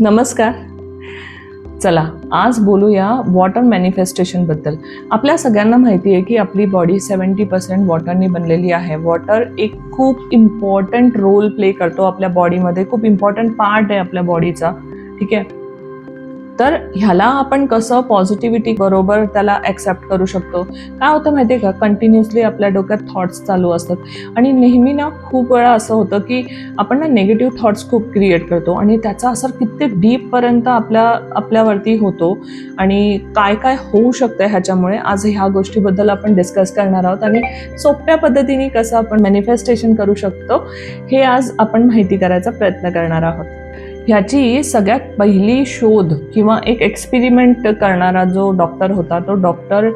नमस्कार. चला आज बोलूया वॉटर मॅनिफेस्टेशनबद्दल आपल्या सगळ्यांना माहिती आहे की आपली बॉडी सेवन्टी पर्सेंट वॉटरनी बनलेली आहे. वॉटर एक खूप इम्पॉर्टंट रोल प्ले करतो आपल्या बॉडीमध्ये खूप इम्पॉर्टंट पार्ट आहे आपल्या बॉडीचा ठीक आहे? तर ह्याला आपण कसं पॉझिटिव्हिटी बरोबर त्याला ॲक्सेप्ट करू शकतो? काय होतं माहिती आहे का? कंटिन्युअसली आपल्या डोक्यात थॉट्स चालू असतात. आणि नेहमी ना खूप वेळा असं होतं की आपण ना निगेटिव्ह थॉट्स खूप क्रिएट करतो. आणि त्याचा असर कित्येक डीपपर्यंत आपल्या आपल्यावरती होतो. आणि काय काय होऊ शकतं ह्याच्यामुळे आज ह्या गोष्टीबद्दल आपण डिस्कस करणार आहोत. आणि सोप्या पद्धतीने कसं आपण मॅनिफेस्टेशन करू शकतो हे आज आपण माहिती करायचा प्रयत्न करणार आहोत. ह्याची सगळ्यात पहिली शोध किंवा एक एक्सपेरिमेंट करणारा जो डॉक्टर होता तो डॉक्टर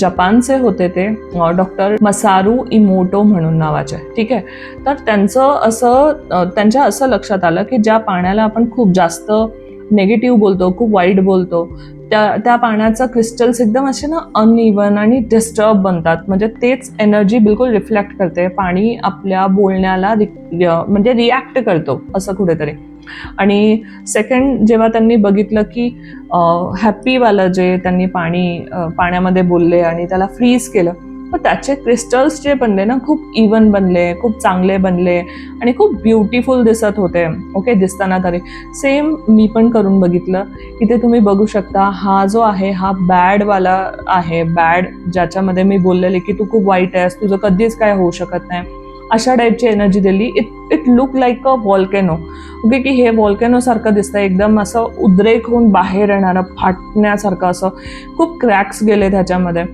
जपानचे होते ते डॉक्टर मसारू इमोटो म्हणून नावाचे. ठीक आहे? तर त्यांचं असं त्यांच्या असं लक्षात आलं की ज्या पाण्याला आपण खूप जास्त नेगेटिव्ह बोलतो खूप वाईट बोलतो त्या त्या पाण्याचं क्रिस्टल्स एकदम असे ना अनइवन आणि डिस्टर्ब बनतात. म्हणजे तेच एनर्जी बिलकुल रिफ्लेक्ट करते. पाणी आपल्या बोलण्याला रि म्हणजे रिॲक्ट करतो असं कुठेतरी. आणि सेकंड जेव्हा त्यांनी बघितलं की हॅपीवालं जे त्यांनी पाणी पाण्यामध्ये बोलले आणि त्याला फ्रीज केलं तर त्याचे क्रिस्टल्स जे बनले ना खूप इवन बनले खूप चांगले बनले आणि खूप ब्युटिफुल दिसत होते. ओके दिसताना तरी. सेम मी पण करून बघितलं. इथे तुम्ही बघू शकता हा जो आहे हा बॅडवाला आहे. बॅड ज्याच्यामध्ये मी बोललेले की तू खूप वाईट आहेस तुझं कधीच काय होऊ शकत नाही. अशा टाईपची एनर्जी दिली. It it look like a volcano okay की हे वॉल्केनोसारखं दिसतं एकदम असं उद्रेक होऊन बाहेर येणारं फाटण्यासारखं असं. खूप क्रॅक्स गेले त्याच्यामध्ये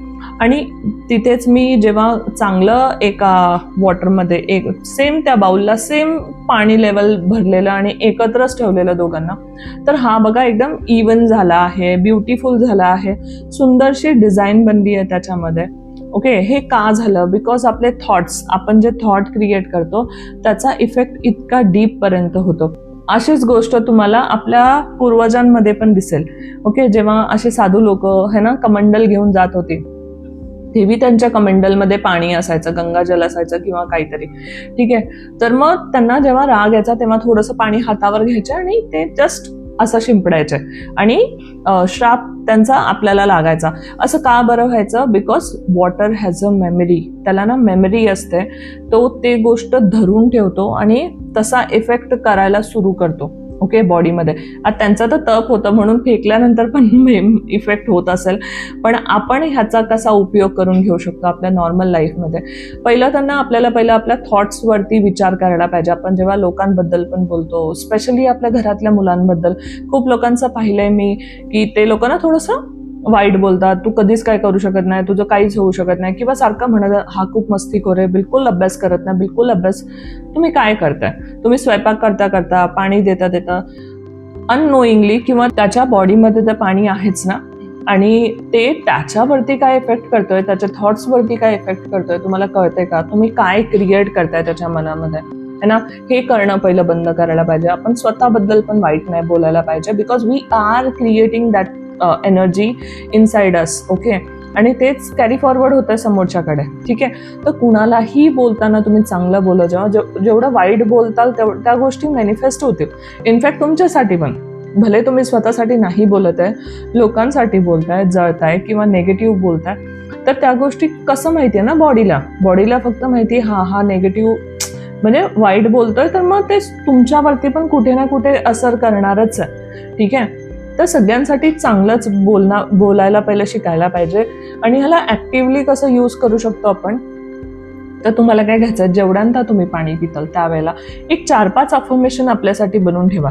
आणि तिथेच मी जेव्हा चांगलं एका वॉटरमध्ये एक सेम त्या बाउलला सेम पाणी लेवल भरलेलं आणि एकत्रच ठेवलेलं दोघांना. तर हा बघा एकदम इवन झाला आहे ब्युटिफुल झाला आहे. सुंदरशी डिझाईन बनली आहे त्याच्यामध्ये. ओके हे का झालं? बिकॉज आपले थॉट्स आपण जे थॉट क्रिएट करतो त्याचा इफेक्ट इतका डीपपर्यंत होतो. अशीच गोष्ट तुम्हाला आपल्या पूर्वजांमध्ये पण दिसेल. ओके जेव्हा असे साधू लोक है ना कमंडल घेऊन जात होते तेव्हा त्यांच्या कमंडलमध्ये पाणी असायचं गंगाजल असायचं किंवा काहीतरी. ठीक आहे? तर मग त्यांना जेव्हा राग यायचा तेव्हा थोडंसं पाणी हातावर घ्यायचं आणि ते जस्ट असं शिंपडायचे. आणि श्राप त्यांचा आपल्याला लागायचा. असं का बरं व्हायचं? Because water has a memory त्याला ना मेमरी असते. तो ते गोष्ट धरून ठेवतो आणि तसा इफेक्ट करायला सुरू करतो. ओके बॉडीमध्ये. आता त्यांचं तर तप होतं म्हणून फेकल्यानंतर पण इफेक्ट होत असेल. पण आपण ह्याचा कसा उपयोग करून घेऊ शकतो आपल्या नॉर्मल लाईफमध्ये पहिलं त्यांना आपल्याला पहिलं आपल्या थॉट्सवरती विचार करायला पाहिजे. आपण जेव्हा लोकांबद्दल पण बोलतो स्पेशली आपल्या घरातल्या मुलांबद्दल. खूप लोकांचं पाहिलंय मी की ते लोक ना थोडंसं वाईट बोलतात तू कधीच काय करू शकत नाही तुझं काहीच होऊ शकत नाही किंवा सारखं म्हणत हा खूप मस्तीखोर आहे बिलकुल अभ्यास करत नाही बिलकुल अभ्यास. तुम्ही काय करताय? तुम्ही स्वयंपाक करता करता पाणी देता देता अननोईंगली किंवा त्याच्या बॉडीमध्ये तर पाणी आहेच ना? आणि ते त्याच्यावरती काय इफेक्ट करतोय त्याच्या थॉट्सवरती काय इफेक्ट करतोय तुम्हाला कळतंय का? तुम्ही काय क्रिएट करताय त्याच्या मनामध्ये? है ना? हे करणं पहिलं बंद करायला पाहिजे. आपण स्वतःबद्दल पण वाईट नाही बोलायला पाहिजे because we are creating that energy inside us okay आणि तेच कॅरी फॉरवर्ड होतं समोरच्याकडे ठीक आहे? तर कुणालाही बोलताना तुम्ही चांगलं बोलत जेव्हा जेव- जेवढं वाईट बोलताल तेव त्या गोष्टी मॅनिफेस्ट होतील. इनफॅक्ट तुमच्यासाठी पण. भले तुम्ही स्वतःसाठी नाही बोलत आहे लोकांसाठी बोलताय जळताय किंवा नेगेटिव्ह बोलताय तर त्या गोष्टी कसं माहिती आहे ना बॉडीला बॉडीला फक्त माहिती आहे हा हा नेगेटिव्ह म्हणजे वाईट बोलतोय तर मग ते तुमच्यावरती पण कुठे ना कुठे असर करणारच आहे ठीक आहे? तर सगळ्यांसाठी चांगलंच बोलना बोलायला पहिलं शिकायला पाहिजे. आणि ह्याला ॲक्टिवली कसं यूज करू शकतो आपण? तर तुम्हाला काय घ्यायचं? जेवढ्यांदा तुम्ही पाणी पिताल त्यावेळेला एक चार पाच अफर्मेशन आपल्यासाठी बनवून ठेवा.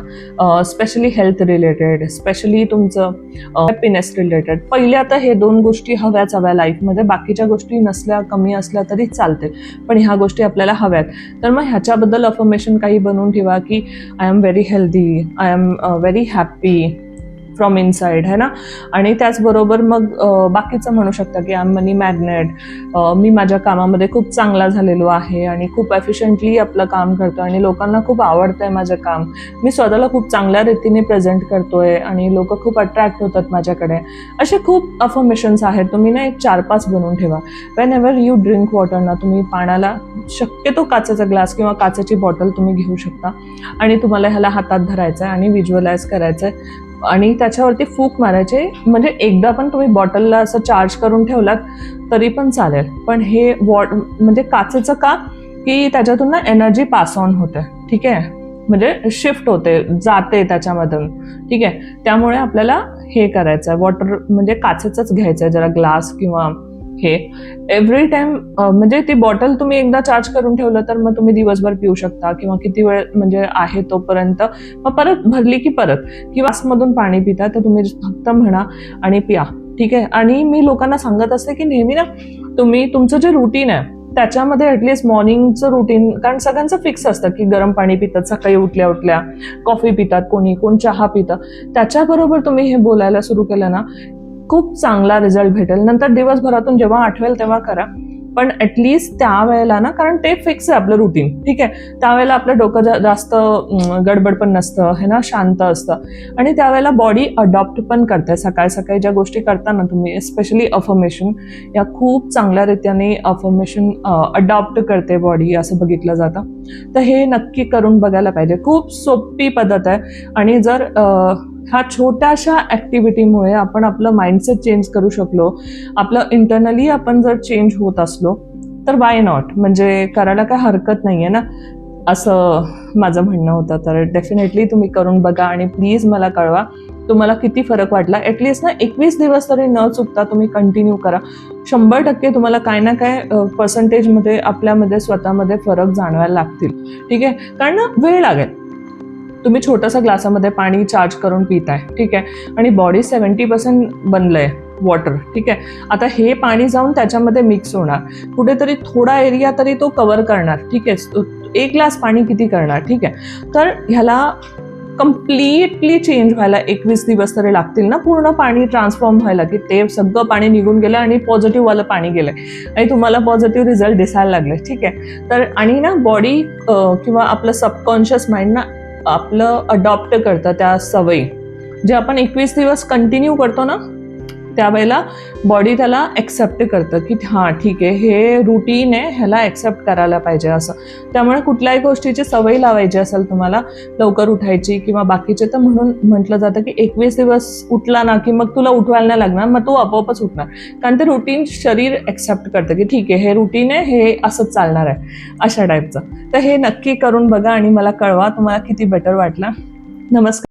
स्पेशली हेल्थ रिलेटेड स्पेशली तुमचं हॅपीनेस रिलेटेड पहिले आता हे दोन गोष्टी हव्याच हव्या लाईफमध्ये बाकीच्या गोष्टी नसल्या कमी असल्या तरी चालते पण ह्या गोष्टी आपल्याला हव्यात. तर मग ह्याच्याबद्दल अफर्मेशन काही बनवून ठेवा की I am very healthy I am very happy from inside है ना? आणि त्याचबरोबर मग बाकीचं म्हणू शकता की आय मनी मॅग्नेट मी माझ्या कामामध्ये खूप चांगला झालेलो आहे आणि खूप एफिशियंटली आपलं काम करतो आणि लोकांना खूप आवडतं आहे माझं काम. मी स्वतःला खूप चांगल्या रीतीने प्रेझेंट करतोय आणि लोक खूप अट्रॅक्ट होतात माझ्याकडे. असे खूप अफर्मेशन्स आहेत. तुम्ही ना एक चार पाच बनवून ठेवा. Whenever you drink water ना तुम्ही पाण्याला शक्यतो काचेचा ग्लास किंवा काचेची बॉटल तुम्ही घेऊ शकता. आणि तुम्हाला ह्याला हातात धरायचं आहे आणि विज्युअलाइज करायचं आहे आणि त्याच्यावरती फूक मारायचे. म्हणजे एकदा पण तुम्ही बॉटलला असं चार्ज करून ठेवलात तरी पण चालेल. पण हे वॉट म्हणजे काचेचं का? की त्याच्यातून ना एनर्जी पास ऑन होते. ठीक आहे? म्हणजे शिफ्ट होते जाते त्याच्यामधून. ठीक आहे? त्यामुळे आपल्याला हे करायचं आहे वॉटर म्हणजे काचेचंच घ्यायचं आहे जरा ग्लास किंवा हे. एव्हरी टाइम म्हणजे ती बॉटल तुम्ही एकदा चार्ज करून ठेवलं तर मग तुम्ही दिवसभर पिऊ शकता किंवा किती वेळ म्हणजे आहे तोपर्यंत. मग परत भरली की परत. किंवा आसमधून पाणी पिता तर तुम्ही फक्त म्हणा आणि पिया. ठीक आहे? आणि मी लोकांना सांगत असते की नेहमी ना तुम्ही तुमचं जे रुटीन आहे त्याच्यामध्ये ॲटलिस्ट मॉर्निंगचं रुटीन कारण सगळ्यांचं फिक्स असतं की गरम पाणी पितात सकाळी उठल्या उठल्या कॉफी पितात कोणी कोण चहा पितं. त्याच्याबरोबर तुम्ही हे बोलायला सुरू केलं ना खूप चांगला रिझल्ट भेटेल. नंतर दिवसभरातून जेव्हा आठवेल तेव्हा करा. पण ॲटलिस्ट त्यावेळेला ना कारण ते फिक्स आहे आपलं रुटीन ठीक आहे? त्यावेळेला आपलं डोकं जा- जास्त गडबड पण नसतं. हे ना शांत असतं. आणि त्यावेळेला बॉडी अडॉप्ट पण करते सकाळी सकाळी ज्या गोष्टी करता ना तुम्ही स्पेशली अफर्मेशन या खूप चांगल्या रीत्याने अफर्मेशन अडॉप्ट करते बॉडी असं बघितलं जातं. तर हे नक्की करून बघायला पाहिजे. खूप सोपी पद्धत आहे. आणि जर आ, ह्या छोट्याशा ॲक्टिव्हिटीमुळे आपण आपलं माइंडसेट चेंज करू शकलो. आपलं इंटरनली आपण जर चेंज होत असलो तर वाय नॉट म्हणजे करायला काय हरकत नाही आहे ना? असं माझं म्हणणं होतं. तर डेफिनेटली तुम्ही करून बघा आणि प्लीज मला कळवा तुम्हाला किती फरक वाटला? ॲटलिस्ट ना एकवीस दिवस तरी न चुकता तुम्ही कंटिन्यू करा. शंभर टक्के तुम्हाला काय ना काय पर्सेंटेजमध्ये आपल्यामध्ये स्वतःमध्ये फरक जाणवायला लागतील. ठीक आहे? कारण वेळ लागेल. तुम्ही छोटंसं ग्लासामध्ये पाणी चार्ज करून पिताय ठीक आहे? आणि बॉडी सेवन्टी पर्सेंट बनलंय वॉटर ठीक आहे? आता हे पाणी जाऊन त्याच्यामध्ये मिक्स होणार. कुठेतरी थोडा एरिया तरी तो कवर करणार ठीक आहे? एक ग्लास पाणी किती करणार ठीक आहे? तर ह्याला कम्प्लिटली चेंज व्हायला एकवीस दिवस तरी लागतील ना पूर्ण पाणी ट्रान्सफॉर्म व्हायला की ते सगळं पाणी निघून गेलं आणि पॉझिटिव्हवालं पाणी गेलं आणि तुम्हाला पॉझिटिव्ह रिझल्ट दिसायला लागले ठीक आहे? तर आणि ना बॉडी किंवा आपलं सबकॉन्शियस माइंड ना आपलं अडॉप्ट करतं त्या सवयी. जे आपण एकवीस दिवस कंटिन्यू करतो ना त्यावेळेला बॉडी त्याला ॲक्सेप्ट करतं की हां ठीक आहे हे रुटीन आहे ह्याला ॲक्सेप्ट करायला पाहिजे असं. त्यामुळे कुठल्याही गोष्टीची सवय लावायची असेल तुम्हाला लवकर उठायची किंवा बाकीचे तर म्हणून म्हटलं जातं की एकवीस दिवस उठला ना की मग तुला उठवायला नाही लागणार मग तू आपोआपच उठणार. कारण ते रुटीन शरीर ॲक्सेप्ट करतं की ठीक आहे हे रुटीन आहे हे असंच चालणार आहे अशा टाईपचं तर हे नक्की करून बघा आणि मला कळवा तुम्हाला किती बेटर वाटलं. नमस्कार.